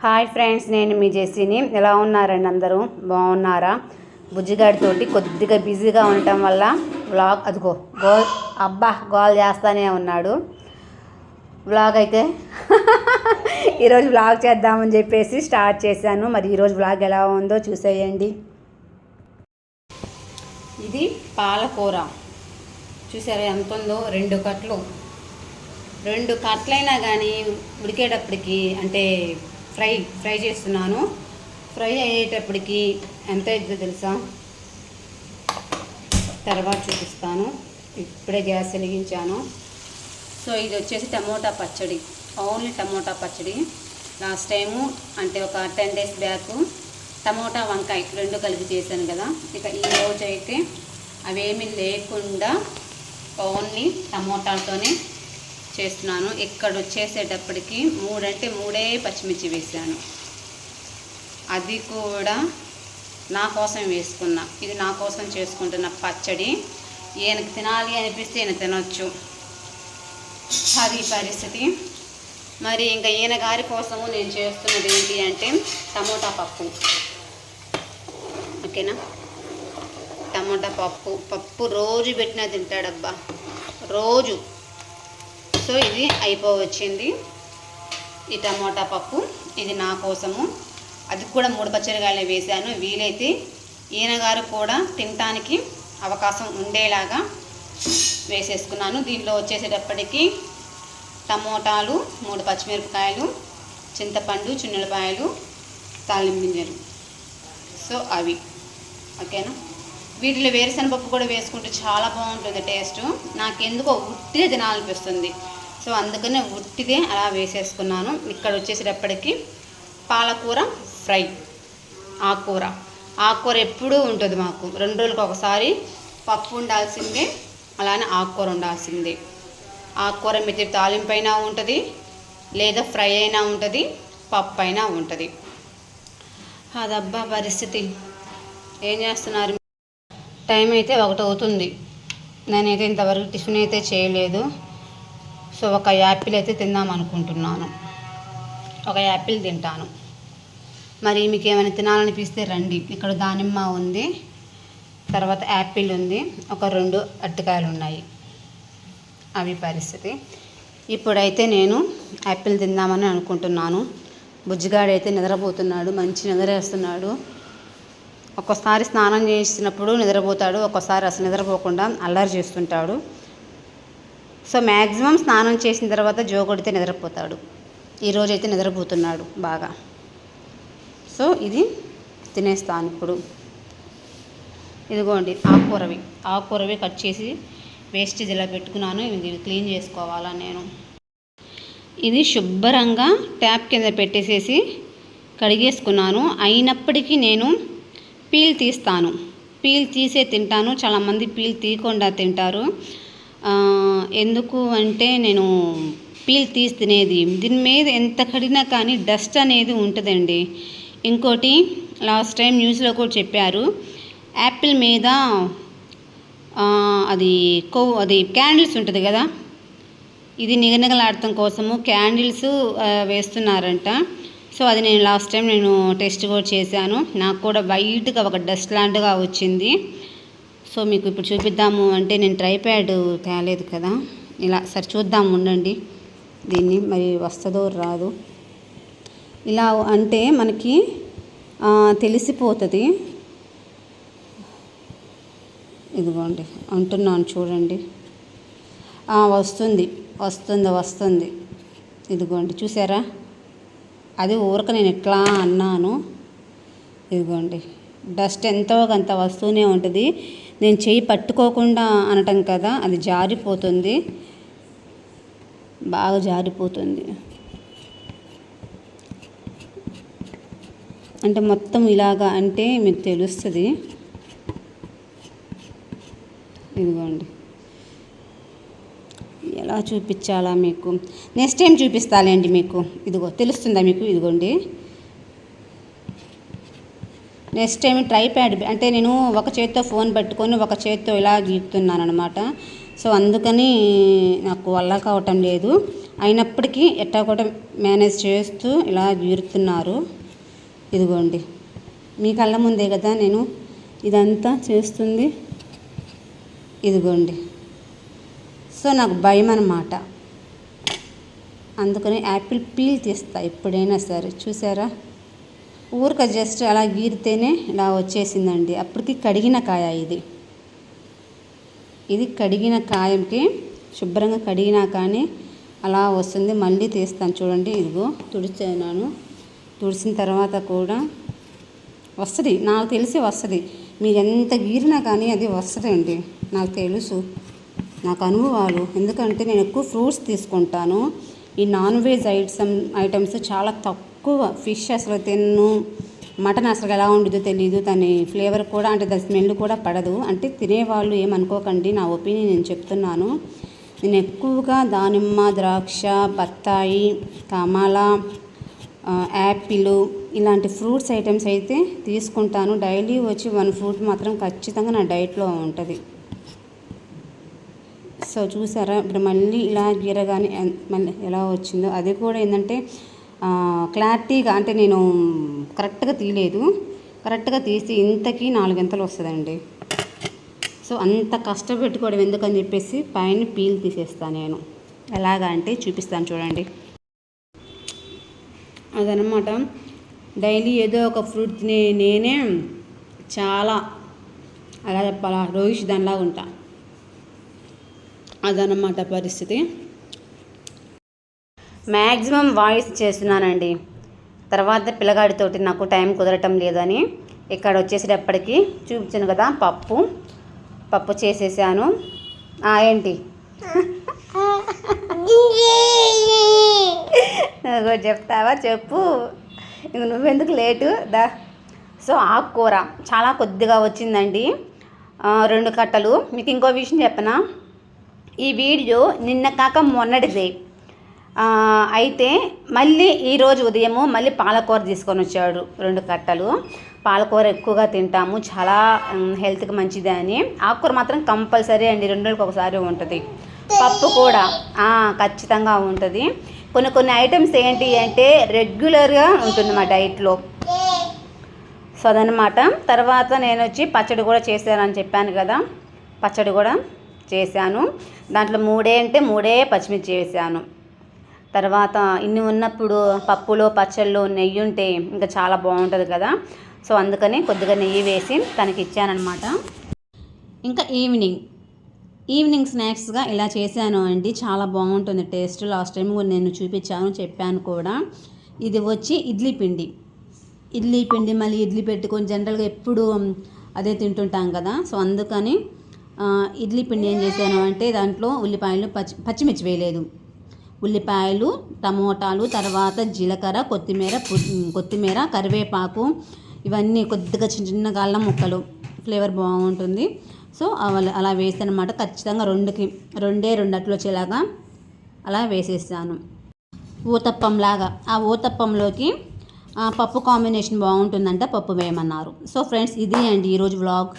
Hi friends నేను మీ జెస్సీని ఎలా ఉన్నారండి అందరూ? బాగున్నారా? బుజ్జిగాడితోటి కొద్దిగా బిజీగా ఉండటం వల్ల వ్లాగ్ అదిగో గోల్ అబ్బా గోల్ చేస్తానే ఉన్నాడు. వ్లాగ్ అయితే ఈరోజు వ్లాగ్ చేద్దామని చెప్పేసి స్టార్ట్ చేశాను. మరి ఈరోజు వ్లాగ్ ఎలా ఉందో చూసేయండి. ఇది పాలకూర. చూసారా ఎంత ఉందో? రెండు కట్లు. రెండు కట్లైనా కానీ ఉడికేటప్పటికి అంటే ఫ్రై ఫ్రై చేస్తున్నాను. ఫ్రై అయ్యేటప్పటికి ఎంత అవుతుందో తెలుసా? తర్వాత చూపిస్తాను. ఇప్పుడే గ్యాస్ వెలిగించాను. సో ఇది వచ్చేసి టమోటా పచ్చడి. ఓన్లీ టమోటా పచ్చడి. లాస్ట్ టైము అంటే ఒక టెన్ డేస్ బ్యాక్ టమోటా వంకాయ రెండు కలిపి చేశాను కదా. ఇక ఈ రోజు అయితే అవేమీ లేకుండా ఓన్లీ టమోటాలతోనే చేస్తున్నాను. ఇక్కడ వచ్చేసేటప్పటికి మూడంటే మూడే పచ్చిమిర్చి వేసాను అది కూడా నా కోసం వేసుకున్నా. ఇది నా కోసం చేసుకుంటున్న పచ్చడి. ఈయనకి తినాలి అనిపిస్తే ఈయన తినొచ్చు. అది పరిస్థితి. మరి ఇంకా ఈయన గారి కోసము నేను చేస్తున్నది ఏంటి అంటే టమోటా పప్పు. ఓకేనా? టమోటా పప్పు. పప్పు రోజు పెట్టినా తింటాడబ్బా. రోజు. సో ఇది అయిపోవచ్చింది. ఈ టమోటా పప్పు ఇది నా కోసము. అది కూడా మూడు పచ్చడికాయలు వేశాను. వీలైతే ఈయన గారు కూడా తినటానికి అవకాశం ఉండేలాగా వేసేసుకున్నాను. దీంట్లో వచ్చేసేటప్పటికి టమోటాలు మూడు పచ్చిమిరపకాయలు చింతపండు చిన్నపాయలు తాలింపింజలు సో అవి. ఓకేనా? వీటిలో వేరుశనగపప్పు కూడా వేసుకుంటే చాలా బాగుంటుంది టేస్ట్. నాకెందుకో ఉట్టిదే తినాలనిపిస్తుంది. సో అందుకనే ఉట్టిదే అలా వేసేసుకున్నాను. ఇక్కడ వచ్చేసేటప్పటికి పాలకూర ఫ్రై ఆకుకూర. ఆకుకూర ఎప్పుడూ ఉంటుంది మాకు. రెండు రోజులకు ఒకసారి పప్పు ఉండాల్సిందే అలానే ఆకుకూర ఉండాల్సిందే. ఆకుకూర మితి తాలింపు అయినా ఉంటుంది లేదా ఫ్రై అయినా ఉంటుంది పప్పు అయినా ఉంటుంది. అదబ్బా పరిస్థితి. ఏం చేస్తున్నారు? టైం అయితే ఒకటి అవుతుంది. నేనైతే ఇంతవరకు టిఫిన్ అయితే చేయలేదు. సో ఒక యాపిల్ అయితే తిందాం అనుకుంటున్నాను. ఒక యాపిల్ తింటాను. మరి మీకు ఏమైనా తినాలనిపిస్తే రండి. ఇక్కడ దానిమ్మ ఉంది. తర్వాత యాపిల్ ఉంది. ఒక రెండు అరటికాయలు ఉన్నాయి. అవి పరిస్థితి. ఇప్పుడైతే నేను యాపిల్ తిందామని అనుకుంటున్నాను. బుజ్జిగాడైతే నిద్రపోతున్నాడు. మంచి నిద్ర వేస్తున్నాడు. ఒక్కోసారి స్నానం చేసినప్పుడు నిద్రపోతాడు ఒక్కోసారి అసలు నిద్రపోకుండా అల్లరి చేస్తుంటాడు. సో మ్యాక్సిమం స్నానం చేసిన తర్వాత జో కొడితే నిద్రపోతాడు. ఈరోజు అయితే నిద్రపోతున్నాడు బాగా. సో ఇది తినేస్తాను ఇప్పుడు. ఇదిగోండి ఆకుకూరవి ఆకుకూరవి కట్ చేసి వేస్టేజ్ ఇలా పెట్టుకున్నాను ఇది క్లీన్ చేసుకోవాలా నేను. ఇది శుభ్రంగా ట్యాప్ కింద పెట్టేసేసి కడిగేసుకున్నాను. అయినప్పటికీ నేను పీల్ తీస్తాను. పీల్ తీసే తింటాను. చాలామంది పీల్ తీయకుండా తింటారు. ఎందుకు అంటే నేను పీల్ తీసి తినేది. దీని మీద ఎంత కడినా కానీ డస్ట్ అనేది ఉంటుందండి. ఇంకోటి లాస్ట్ టైం న్యూస్లో కూడా చెప్పారు. యాపిల్ మీద అది కొవ్వు అది క్యాండిల్స్ ఉంటుంది కదా? ఇది నిగనిగలాడటం కోసము క్యాండిల్స్ వేస్తున్నారంట. సో అది నేను లాస్ట్ టైం నేను టెస్ట్ కూడా చేశాను. నాకు కూడా వైట్గా ఒక డస్ట్ లాంటిగా వచ్చింది. సో మీకు ఇప్పుడు చూపిద్దాము అంటే నేను ట్రైప్యాడ్ తేలేదు కదా. ఇలా సరే చూద్దాము ఉండండి. దీన్ని మరి వస్తుందో రాదు. ఇలా అంటే మనకి తెలిసిపోతుంది. ఇదిగోండి అంటున్నాను చూడండి. వస్తుంది వస్తుంది వస్తుంది. ఇదిగోండి చూసారా? అది ఊరక నేను ఎట్లా అన్నాను? ఇదిగోండి. డస్ట్ ఎంతో కొంత వస్తూనే ఉంటుంది. నేను చేయి పట్టుకోకుండా అనటం కదా అది జారిపోతుంది. బాగా జారిపోతుంది. అంటే మొత్తం ఇలాగా అంటే మీకు తెలుస్తుంది. ఇదిగోండి. ఎలా చూపించాలా మీకు? నెక్స్ట్ టైం చూపిస్తాలేండి మీకు. ఇదిగో తెలుస్తుందా మీకు? ఇదిగోండి. నెక్స్ట్ టైం ట్రైప్యాడ్ అంటే నేను ఒక చేత్తో ఫోన్ పట్టుకొని ఒక చేత్తో ఇలా గీస్తున్నాను అనమాట సో అందుకని నాకు వల్ల కావటం లేదు. అయినప్పటికీ ఎట్టా కూడా మేనేజ్ చేస్తూ ఇలా గీరుతున్నారు. ఇదిగోండి. మీ కళ్ళ ముందే కదా నేను ఇదంతా చేస్తుంది. ఇదిగోండి. సో నాకు భయం అన్నమాట. అందుకని యాపిల్ పీల్ తీస్తా ఎప్పుడైనా సరే. చూసారా? ఊరిక జస్ట్ అలా గీరితేనే ఇలా వచ్చేసిందండి. అప్పటికి కడిగిన కాయ ఇది. ఇది కడిగిన కాయంకి శుభ్రంగా కడిగినా కానీ అలా వస్తుంది. మళ్ళీ తీస్తాను చూడండి. ఇదిగో తుడిచాను తుడిచిన తర్వాత కూడా వస్తుంది. నాకు తెలిసి వస్తుంది. మీరు ఎంత గీరినా కానీ అది వస్తుందండి. నాకు తెలుసు. నాకు అనుభవాలు. ఎందుకంటే నేను ఎక్కువ ఫ్రూట్స్ తీసుకుంటాను. ఈ నాన్ వెజ్ ఐటమ్ ఐటమ్స్ చాలా తక్కువ. ఫిష్ అసలు తిన్ను. మటన్ అసలు ఎలా ఉండిదో తెలియదు దాని ఫ్లేవర్ కూడా అంటే దాని స్మెల్ కూడా పడదు. అంటే తినేవాళ్ళు ఏమనుకోకండి. నా ఒపీనియన్ నేను చెప్తున్నాను. నేను ఎక్కువగా దానిమ్మ ద్రాక్ష బత్తాయి కమల యాపిల్ ఇలాంటి ఫ్రూట్స్ ఐటమ్స్ అయితే తీసుకుంటాను. డైలీ వచ్చి వన్ ఫ్రూట్ మాత్రం ఖచ్చితంగా నా డైట్లో ఉంటుంది. సో చూసారా? ఇప్పుడు మళ్ళీ ఇలా గీరగానే మళ్ళీ ఎలా వచ్చిందో? అది కూడా ఏంటంటే క్లారిటీగా అంటే నేను కరెక్ట్గా తీయలేదు. కరెక్ట్గా తీసి ఇంతకీ నాలుగింతలు వస్తుందండి. సో అంత కష్టపెట్టుకోవడం ఎందుకని చెప్పేసి పైన పీల్ తీసేస్తాను నేను. ఎలాగా అంటే చూపిస్తాను చూడండి. అదనమాట. డైలీ ఏదో ఒక ఫ్రూట్ నేనే చాలా అలా చెప్పాలా రోహిష్ దానిలాగా ఉంటా. అదనమాట పరిస్థితి. మ్యాక్సిమం వాయిస్ చేస్తున్నానండి. తర్వాత పిల్లగాడితోటి నాకు టైం కుదరటం లేదని ఇక్కడ వచ్చేసేటప్పటికి చూపించాను కదా పప్పు. పప్పు చేసేసాను. ఏంటి? నువ్వు చెప్తావా? చెప్పు. ఇంక నువ్వెందుకు లేటు? దా. సో ఆకుకూర చాలా కొద్దిగా వచ్చిందండి. రెండు కట్టలు. మీకు ఇంకో విషయం చెప్పనా? ఈ వీడియో నిన్న కాక మొన్నటిది. అయితే మళ్ళీ ఈరోజు ఉదయము మళ్ళీ పాలకూర తీసుకొని వచ్చాడు రెండు కట్టలు. పాలకూర ఎక్కువగా తింటాము చాలా హెల్త్కి మంచిది అని. ఆకుకూర మాత్రం కంపల్సరీ అండి రెండు రోజులకు ఒకసారి ఉంటుంది. పప్పు కూడా ఖచ్చితంగా ఉంటుంది. కొన్ని కొన్ని ఐటమ్స్ ఏంటి అంటే రెగ్యులర్గా ఉంటుంది మా డైట్లో. సో అదనమాట తర్వాత నేను వచ్చి పచ్చడి కూడా చేశానని చెప్పాను కదా పచ్చడి కూడా. చేశాను. దాంట్లో మూడే అంటే మూడే పచ్చిమిర్చి వేసాను. తర్వాత ఇన్ని ఉన్నప్పుడు పప్పులో పచ్చళ్ళు నెయ్యి ఉంటే ఇంకా చాలా బాగుంటుంది కదా. సో అందుకని కొద్దిగా నెయ్యి వేసి తనకి ఇచ్చానమాట ఇంకా ఈవినింగ్. ఈవినింగ్ స్నాక్స్గా ఇలా చేశాను అండి చాలా బాగుంటుంది. టేస్ట్ లాస్ట్ టైం కూడా నేను చూపించాను చెప్పాను కూడా. ఇది వచ్చి ఇడ్లీ పిండి. ఇడ్లీ పిండి మళ్ళీ ఇడ్లీ పెట్టుకొని జనరల్గా ఎప్పుడు అదే తింటుంటాం కదా. సో అందుకని ఇడ్లీ పిండి ఏం చేశాను అంటే దాంట్లో ఉల్లిపాయలు పచ్చి పచ్చిమిర్చి వేయలేదు. ఉల్లిపాయలు టమోటాలు తర్వాత జీలకర్ర కొత్తిమీర కొత్తిమీర కరివేపాకు ఇవన్నీ కొద్దిగా చిన్న చిన్నగా అల్లం ముక్కలు. ఫ్లేవర్ బాగుంటుంది. సో అలా వేసానమాట ఖచ్చితంగా రెండుకి రెండే రెండు అట్లు వచ్చేలాగా అలా వేసేసాను ఊతప్పంలాగా. ఆ ఊతప్పంలోకి పప్పు కాంబినేషన్ బాగుంటుందంట పప్పు వేయమన్నారు. సో ఫ్రెండ్స్ ఇది అండి ఈరోజు వ్లాగ్.